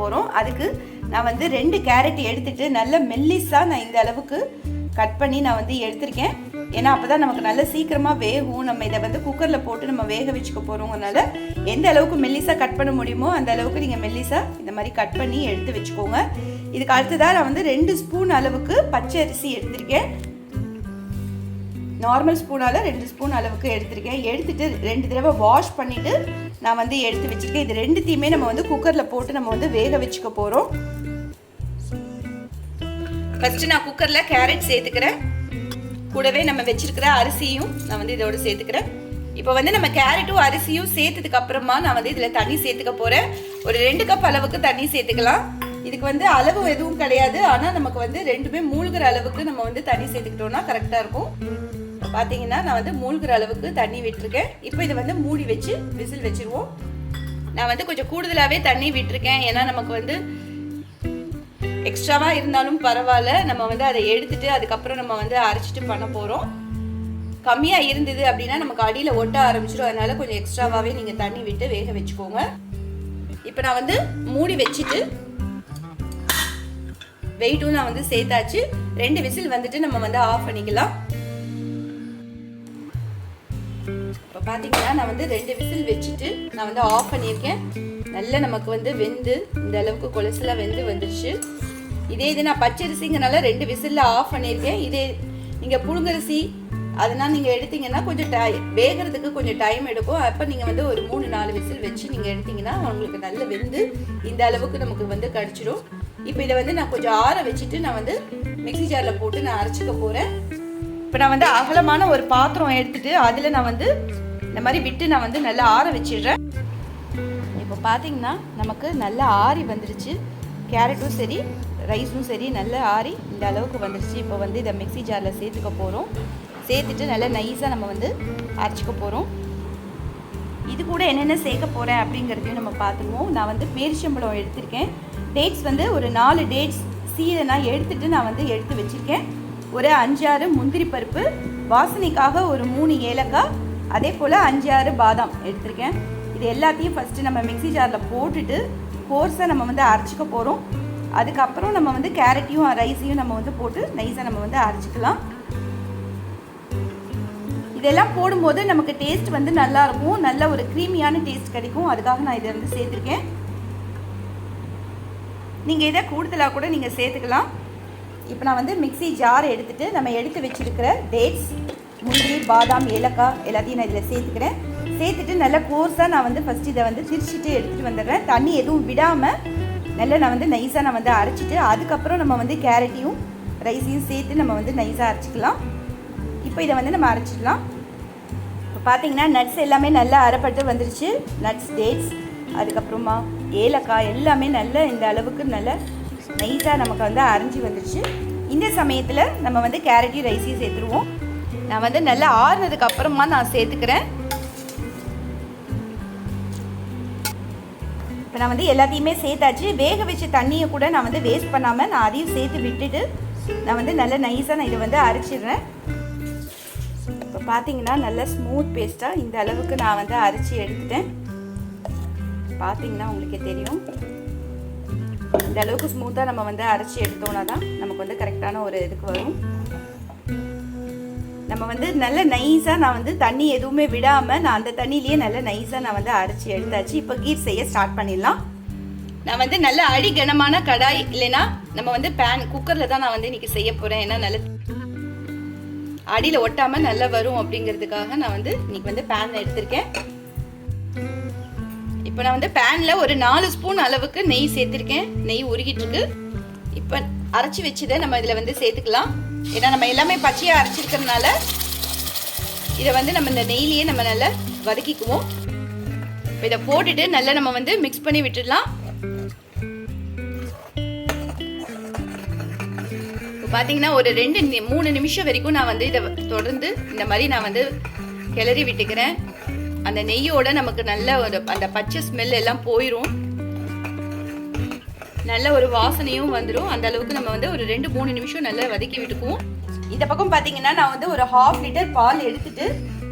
போகிறோம் அதுக்கு நான் வந்து ரெண்டு கேரட் எடுத்துட்டு நல்ல மெல்லிஸாக நான் இந்த அளவுக்கு கட் பண்ணி நான் வந்து எடுத்திருக்கேன். ஏன்னா அப்போ தான் நமக்கு நல்ல சீக்கிரமாக வேகும். நம்ம இதை வந்து குக்கரில் போட்டு நம்ம வேக வச்சுக்க போகிறோங்கனால எந்த அளவுக்கு மெல்லிஸாக கட் பண்ண முடியுமோ அந்த அளவுக்கு நீங்கள் மெல்லிஸாக இந்த மாதிரி கட் பண்ணி எடுத்து வச்சுக்கோங்க. இதுக்கு அடுத்ததாக நான் வந்து ரெண்டு ஸ்பூன் அளவுக்கு பச்சை அரிசி எடுத்திருக்கேன். நார்மல் ஸ்பூனால் ரெண்டு ஸ்பூன் அளவுக்கு எடுத்திருக்கேன். எடுத்துட்டு ரெண்டு தடவை வாஷ் பண்ணிவிட்டு நான் வந்து எடுத்து வச்சுருக்கேன். இது ரெண்டுத்தையுமே நம்ம வந்து குக்கரில் போட்டு நம்ம வந்து வேக வச்சுக்க போகிறோம் ஃபஸ்ட்டு நான் குக்கரில் கேரட் சேர்த்துக்கிறேன். கூடவே நம்ம வச்சிருக்கிற அரிசியும் நான் வந்து இதோட சேர்த்துக்கிறேன். இப்போ வந்து நம்ம கேரட்டும் அரிசியும் சேர்த்ததுக்கு அப்புறமா நான் வந்து இதில் தண்ணி சேர்த்துக்க போகிறேன் ஒரு ரெண்டு கப் அளவுக்கு தண்ணி சேர்த்துக்கலாம். இதுக்கு வந்து அளவு எதுவும் கிடையாது. ஆனால் நமக்கு வந்து ரெண்டுமே மூழ்கிற அளவுக்கு நம்ம வந்து தண்ணி சேர்த்துக்கிட்டோம்னா கரெக்டாக இருக்கும். பார்த்தீங்கன்னா நான் வந்து மூழ்கிற அளவுக்கு தண்ணி விட்டுருக்கேன். இப்போ இதை வந்து மூடி வச்சு விசில் வச்சுருவோம். நான் வந்து கொஞ்சம் கூடுதலாகவே தண்ணி விட்டுருக்கேன். ஏன்னா நமக்கு வந்து எக்ஸ்ட்ராவாக இருந்தாலும் பரவாயில்ல. நம்ம வந்து அதை எடுத்துட்டு அதுக்கப்புறம் நம்ம வந்து அரைச்சிட்டு பண்ண போகிறோம் கம்மியாக இருந்தது அப்படின்னா நமக்கு அடியில் ஒட்ட ஆரம்பிச்சிடும் அதனால கொஞ்சம் எக்ஸ்ட்ராவாகவே நீங்கள் தண்ணி விட்டு வேக வச்சுக்கோங்க. இப்போ நான் வந்து மூடி வச்சுட்டு வெயிட்டும் நான் வந்து சேர்த்தாச்சு. ரெண்டு விசில் வந்துட்டு நம்ம வந்து ஆஃப் பண்ணிக்கலாம். இப்போ பார்த்தீங்கன்னா நான் வந்து ரெண்டு விசில் வச்சுட்டு நான் வந்து ஆஃப் பண்ணியிருக்கேன். நல்லா நமக்கு வந்து வெந்து இந்த அளவுக்கு கொலசெல்லாம் வெந்து வந்துருச்சு. இதே இது நான் பச்சரிசிங்கனால ரெண்டு விசிலில் ஆஃப் பண்ணியிருக்கேன். இதே நீங்கள் புழுங்கரிசி அதனால் நீங்கள் எடுத்தீங்கன்னா கொஞ்சம் டை வேகிறதுக்கு கொஞ்சம் டைம் எடுக்கும். அப்போ நீங்கள் வந்து ஒரு மூணு நாலு விசில் வச்சு நீங்கள் எடுத்தீங்கன்னா உங்களுக்கு நல்ல வெந்து இந்த அளவுக்கு நமக்கு வந்து கிடச்சிடும். இப்போ இதை வந்து நான் கொஞ்சம் ஆற வச்சுட்டு நான் வந்து மிக்ஸி ஜாரில் போட்டு நான் அரைச்சிக்க போகிறேன் இப்போ நான் வந்து அகலமான ஒரு பாத்திரம் எடுத்துட்டு அதில் நான் வந்து இந்த மாதிரி விட்டு நான் வந்து நல்லா ஆற வச்சிடுறேன். இப்போ பார்த்தீங்கன்னா நமக்கு நல்லா ஆறி வந்துருச்சு. கேரட்டும் சரி ரைஸும் சரி நல்லா ஆறி இந்த அளவுக்கு வந்துருச்சு. இப்போ வந்து இதை மிக்ஸி ஜாரில் சேர்த்துக்க போகிறோம் சேர்த்துட்டு நல்லா நைஸாக நம்ம வந்து அரைச்சிக்க போகிறோம் இது கூட என்னென்ன சேர்க்க போகிறேன் அப்படிங்கிறதையும் நம்ம பார்த்துருவோம் நான் வந்து பேரிச்சம்பழம் எடுத்திருக்கேன். டேட்ஸ் வந்து ஒரு நாலு டேட்ஸ் சீதை நான் எடுத்துகிட்டு நான் வந்து எடுத்து வச்சுருக்கேன். ஒரு அஞ்சாறு முந்திரி பருப்பு வாசனைக்காக ஒரு மூணு ஏலக்காய் அதே போல் அஞ்சாறு பாதாம் எடுத்திருக்கேன். இது எல்லாத்தையும் ஃபஸ்ட்டு நம்ம மிக்ஸி ஜாரில் போட்டுட்டு கோர்ஸை நம்ம வந்து அரைச்சிக்க போகிறோம் அதுக்கப்புறம் நம்ம வந்து கேரட்டையும் ரைஸையும் நம்ம வந்து போட்டு நைஸாக நம்ம வந்து அரைச்சிக்கலாம். இதெல்லாம் போடும்போது நமக்கு டேஸ்ட் வந்து நல்லா இருக்கும். நல்ல ஒரு க்ரீமியான டேஸ்ட் கிடைக்கும். அதுக்காக நான் இதை வந்து சேர்த்துருக்கேன். நீங்கள் இதை கூடுதலாக கூட நீங்கள் சேர்த்துக்கலாம். இப்போ நான் வந்து மிக்ஸி ஜார் எடுத்துட்டு நம்ம எடுத்து வச்சுருக்கிற டேட்ஸ் முந்திரி பாதாம் ஏலக்காய் எல்லாத்தையும் நான் இதில் சேர்த்துக்கிறேன். சேர்த்துட்டு நல்லா கோர்ஸாக நான் வந்து ஃபஸ்ட்டு இதை வந்து திரிச்சிட்டு எடுத்துகிட்டு வந்துடுறேன். தண்ணி எதுவும் விடாமல் நல்லா நான் வந்து நைஸாக நான் வந்து அரைச்சிட்டு அதுக்கப்புறம் நம்ம வந்து கேரட்டையும் ரைஸையும் சேர்த்து நம்ம வந்து நைஸாக அரைச்சிக்கலாம். இப்போ இதை வந்து நம்ம அரைச்சிடலாம். இப்போ பார்த்தீங்கன்னா நட்ஸ் எல்லாமே நல்லா அரைப்பட்டு வந்துருச்சு. நட்ஸ் டேட்ஸ் அதுக்கப்புறமா ஏலக்காய் எல்லாமே நல்ல இந்த அளவுக்கு நல்ல நைஸாக நமக்கு வந்து அரைஞ்சி வந்துடுச்சு இந்த சமயத்தில் நம்ம வந்து கேரட்டையும் ரைஸையும் சேர்த்துருவோம். நான் வந்து நல்லா ஆறுனதுக்கு அப்புறமா நான் சேர்த்துக்கிறேன். இப்போ நான் வந்து எல்லாத்தையுமே சேர்த்தாச்சு. வேக வச்ச தண்ணியை கூட நான் வந்து வேஸ்ட் பண்ணாமல் நான் அதையும் சேர்த்து விட்டுட்டு நான் வந்து நல்லா நைஸாக நான் இதை வந்து அரைச்சிடுறேன். இப்போ பார்த்தீங்கன்னா நல்ல ஸ்மூத் பேஸ்ட்டாக இந்த அளவுக்கு நான் வந்து அரைச்சி எடுத்துட்டேன். பார்த்தீங்கன்னா உங்களுக்கே தெரியும். இந்த அளவுக்கு ஸ்மூத்தாக நம்ம வந்து அரைச்சி எடுத்தோம்னா தான் நமக்கு வந்து கரெக்டான ஒரு இதுக்கு வரும். நம்ம வந்து நல்ல நைஸாக நான் வந்து தண்ணி எதுவுமே விடாமல் நான் அந்த தண்ணியிலேயே நல்ல நைஸாக நான் வந்து அரைச்சி எடுத்தாச்சு. இப்போ கீர் செய்ய ஸ்டார்ட் பண்ணிடலாம். நான் வந்து நல்ல அடி கனமான கடாய் இல்லைன்னா நம்ம வந்து பேன் குக்கரில் தான் நான் வந்து இன்றைக்கி செய்ய போகிறேன் ஏன்னா நல்ல அடியில் ஒட்டாமல் நல்லா வரும் அப்படிங்கிறதுக்காக நான் வந்து இன்றைக்கி வந்து பேன் எடுத்திருக்கேன். இப்போ நான் வந்து பேனில் ஒரு நாலு ஸ்பூன் அளவுக்கு நெய் சேர்த்துருக்கேன். நெய் உருகிட்டுருக்கு. இப்போ அரைச்சி வச்சதை நம்ம இதில் வந்து சேர்த்துக்கலாம். ஏன்னா நம்ம எல்லாமே பச்சையாக அரைச்சிருக்கிறதுனால இதை வந்து நம்ம இந்த நெய்லேயே நம்ம நல்லா வதக்கிக்குவோம். இப்போ இதை போட்டுட்டு நல்லா நம்ம வந்து மிக்ஸ் பண்ணி விட்டுடலாம். இப்போ பார்த்தீங்கன்னா ஒரு ரெண்டு நி- மூணு நிமிஷம் வரைக்கும் நான் வந்து இதை தொடர்ந்து இந்த மாதிரி நான் வந்து கிளறி விட்டுக்கிறேன். அந்த நெய்யோட நமக்கு நல்ல ஒரு அந்த பச்சை ஸ்மெல் எல்லாம் போயிடும் நல்ல ஒரு வாசனையும் வந்துடும் அந்த அளவுக்கு நம்ம வந்து ஒரு ரெண்டு மூணு நிமிஷம் நல்லா வதக்கி விட்டுக்குவோம். இந்த பக்கம் பார்த்தீங்கன்னா நான் வந்து ஒரு ஹாஃப் லிட்டர் பால் எடுத்துட்டு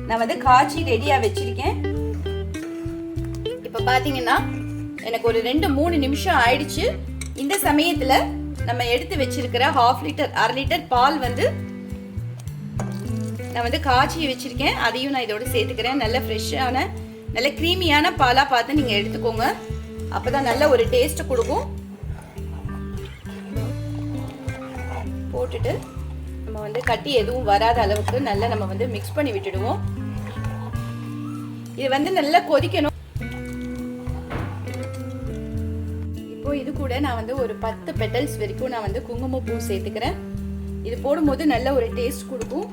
நான் வந்து காய்ச்சி ரெடியாக வச்சிருக்கேன். இப்போ பார்த்தீங்கன்னா எனக்கு ஒரு ரெண்டு மூணு நிமிஷம் ஆயிடுச்சு. இந்த சமயத்தில் நம்ம எடுத்து வச்சிருக்கிற ஹாஃப் லிட்டர் அரை லிட்டர் பால் வந்து நான் வந்து காய்ச்சி வச்சிருக்கேன். அதையும் நான் இதோட சேர்த்துக்கிறேன். நல்ல ஃப்ரெஷ்ஷான நல்ல க்ரீமியான பாலாக பார்த்து நீங்கள் எடுத்துக்கோங்க. அப்போ தான் நல்ல ஒரு டேஸ்ட்டு கொடுக்கும். போட்டுட்டு நம்ம வந்து கட்டி எதுவும் வராத அளவுக்கு நல்லா நம்ம வந்து மிக்ஸ் பண்ணி விட்டுடுவோம். இது வந்து நல்லா கொதிக்கணும். இப்போ இது கூட நான் வந்து ஒரு பத்து பெட்டல்ஸ் வரைக்கும் நான் வந்து குங்குமப்பூ சேர்த்துக்கிறேன். இது போடும்போது நல்ல ஒரு டேஸ்ட் கொடுக்கும்.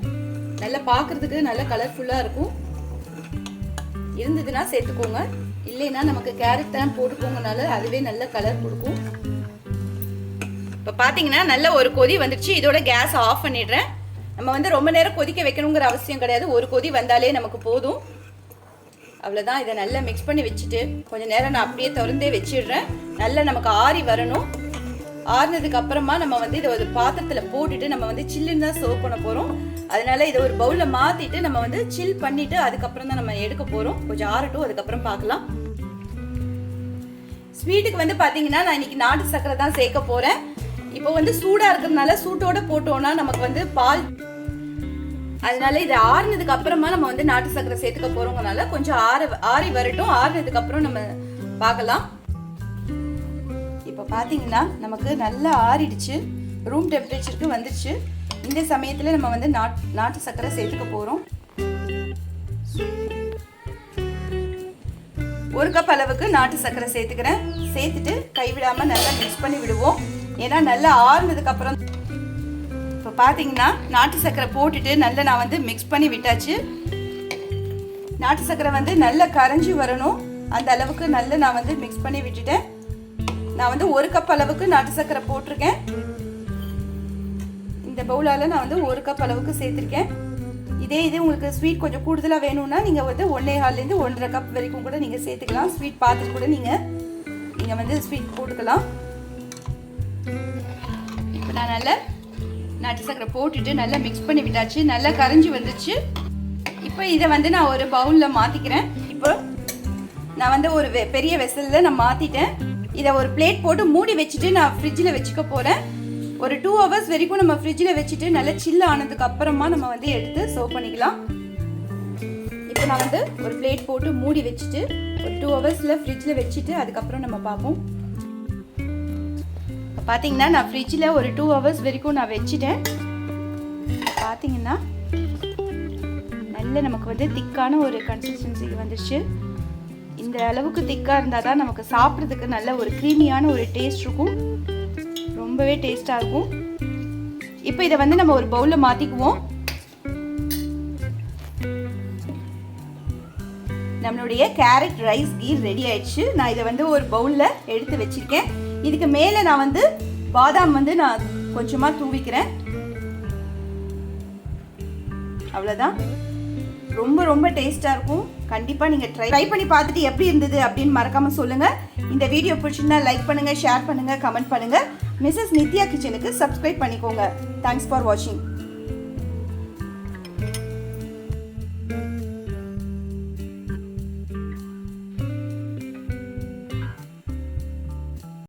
நல்லா பார்க்கறதுக்கு நல்ல கலர்ஃபுல்லாக இருக்கும். இருந்ததுன்னா சேர்த்துக்கோங்க. இல்லைன்னா நமக்கு கேரட் தான் போட்டுக்கோங்கனால அதுவே நல்ல கலர் கொடுக்கும். இப்போ பார்த்தீங்கன்னா நல்ல ஒரு கொதி வந்துடுச்சு. இதோட கேஸ் ஆஃப் பண்ணிடுறேன். நம்ம வந்து ரொம்ப நேரம் கொதிக்க வைக்கணுங்கிற அவசியம் கிடையாது. ஒரு கொதி வந்தாலே நமக்கு போதும். அவ்வளோதான் இதை நல்லா மிக்ஸ் பண்ணி வச்சுட்டு கொஞ்சம் நேரம் நான் அப்படியே திறந்தே வச்சிடுறேன். நல்லா நமக்கு ஆறி வரணும். ஆறுனதுக்கு அப்புறமா நம்ம வந்து இதை ஒரு பாத்திரத்தில் போட்டுட்டு நம்ம வந்து சில்லுன்னு தான் சர்வ் பண்ண போகிறோம் அதனால இதை ஒரு பவுலில் மாற்றிட்டு நம்ம வந்து சில் பண்ணிட்டு அதுக்கப்புறம் தான் நம்ம எடுக்க போகிறோம் கொஞ்சம் ஆறட்டும் அதுக்கப்புறம் பார்க்கலாம். ஸ்வீட்டுக்கு வந்து பார்த்தீங்கன்னா நான் இன்னைக்கு நாட்டு சக்கரை தான் சேர்க்க போகிறேன் இப்போ வந்து சூடாக இருக்கிறதுனால சூட்டோட போட்டோம்னா நமக்கு வந்து பால் அதனால இது ஆறுனதுக்கு அப்புறமா நம்ம வந்து நாட்டு சக்கரை சேர்த்துக்க போறோங்கனால கொஞ்சம் ஆற ஆறி வரட்டும். ஆறுனதுக்கு அப்புறம் நம்ம பார்க்கலாம். பார்த்தீங்கன்னா நமக்கு நல்லா ஆறிடுச்சு. ரூம் டெம்பரேச்சருக்கு வந்துடுச்சு இந்த சமயத்தில் நம்ம வந்து நாட் நாட்டு சக்கரை சேர்த்துக்க போகிறோம் ஒரு கப் அளவுக்கு நாட்டு சக்கரை சேர்த்துக்கிறேன். சேர்த்துட்டு கைவிடாமல் நல்லா மிக்ஸ் பண்ணி விடுவோம். ஏன்னா நல்லா ஆறுனதுக்கு அப்புறம் இப்போ பார்த்தீங்கன்னா நாட்டு சர்க்கரை போட்டுட்டு நல்லா நான் வந்து மிக்ஸ் பண்ணி விட்டாச்சு. நாட்டு சர்க்கரை வந்து நல்லா கரைஞ்சி வரணும். அந்த அளவுக்கு நல்லா நான் வந்து மிக்ஸ் பண்ணி விட்டுட்டேன். நான் வந்து ஒரு கப் அளவுக்கு நாட்டு சர்க்கரை போட்டிருக்கேன். இந்த பவுலால் நான் வந்து ஒரு கப் அளவுக்கு சேர்த்துருக்கேன். இதே இது உங்களுக்கு ஸ்வீட் கொஞ்சம் கூடுதலாக வேணும்னா நீங்கள் வந்து ஒன்றே ஹால்லேருந்து ஒன்றரை கப் வரைக்கும் கூட நீங்கள் சேர்த்துக்கலாம். ஸ்வீட் பார்த்துட்டு கூட நீங்கள் நீங்கள் வந்து ஸ்வீட் போட்டுக்கலாம். இப்போ நான் நல்லா நாட்டு சக்கரை போட்டுட்டு நல்லா மிக்ஸ் பண்ணி விட்டாச்சு. நல்லா கரைஞ்சி வந்துச்சு. இப்போ இதை வந்து நான் ஒரு பவுலில் மாற்றிக்கிறேன் இப்போ நான் வந்து ஒரு வெ- பெரிய வெசலில் நான் மாற்றிட்டேன் இதை ஒரு பிளேட் போட்டு மூடி வச்சுட்டு நான் ஃப்ரிட்ஜில் வச்சுக்க போகிறேன் ஒரு டூ ஹவர்ஸ் வரைக்கும் நம்ம ஃப்ரிட்ஜில் வச்சுட்டு நல்லா சில்லு ஆனதுக்கு அப்புறமா நம்ம வந்து எடுத்து சர்வ் பண்ணிக்கலாம். இப்போ நான் வந்து ஒரு பிளேட் போட்டு மூடி வச்சுட்டு ஒரு டூ ஹவர்ஸில் ஃப்ரிட்ஜில் வச்சுட்டு அதுக்கப்புறம் நம்ம பார்ப்போம். இப்போ பார்த்தீங்கன்னா நான் ஃப்ரிட்ஜில் ஒரு டூ ஹவர்ஸ் வரைக்கும் நான் வச்சுட்டேன். பார்த்தீங்கன்னா நல்ல நமக்கு வந்து திக்கான ஒரு கன்சிஸ்டன்சி வந்துடுச்சு இந்த அளவுக்கு திக்காக இருந்தால் தான் நமக்கு சாப்பிட்றதுக்கு நல்ல ஒரு க்ரீமியான ஒரு டேஸ்ட் இருக்கும். ரொம்பவே டேஸ்ட்டாக இருக்கும். இப்போ இதை வந்து நம்ம ஒரு பவுலில் மாற்றிக்குவோம் நம்மளுடைய கேரட் ரைஸ் கீர் ரெடி ஆயிடுச்சு. நான் இதை வந்து ஒரு பவுலில் எடுத்து வச்சிருக்கேன். இதுக்கு மேலே நான் வந்து பாதாம் வந்து நான் கொஞ்சமாக தூவிக்கிறேன். அவ்வளோதான் ரொம்ப ரொம்ப டேஸ்ட்டாக இருக்கும். கண்டிப்பாக நீங்கள் ட்ரை ட்ரை பண்ணி பார்த்துட்டு எப்படி இருந்தது அப்படின்னு மறக்காமல் சொல்லுங்கள் இந்த வீடியோ பிடிச்சிருந்தா லைக் பண்ணுங்கள் ஷேர் பண்ணுங்கள் கமெண்ட் பண்ணுங்கள் மிஸ்ஸஸ் நித்யா கிச்சனுக்கு சப்ஸ்கிரைப் பண்ணிக்கோங்க. தேங்க்ஸ் ஃபார் வாட்சிங்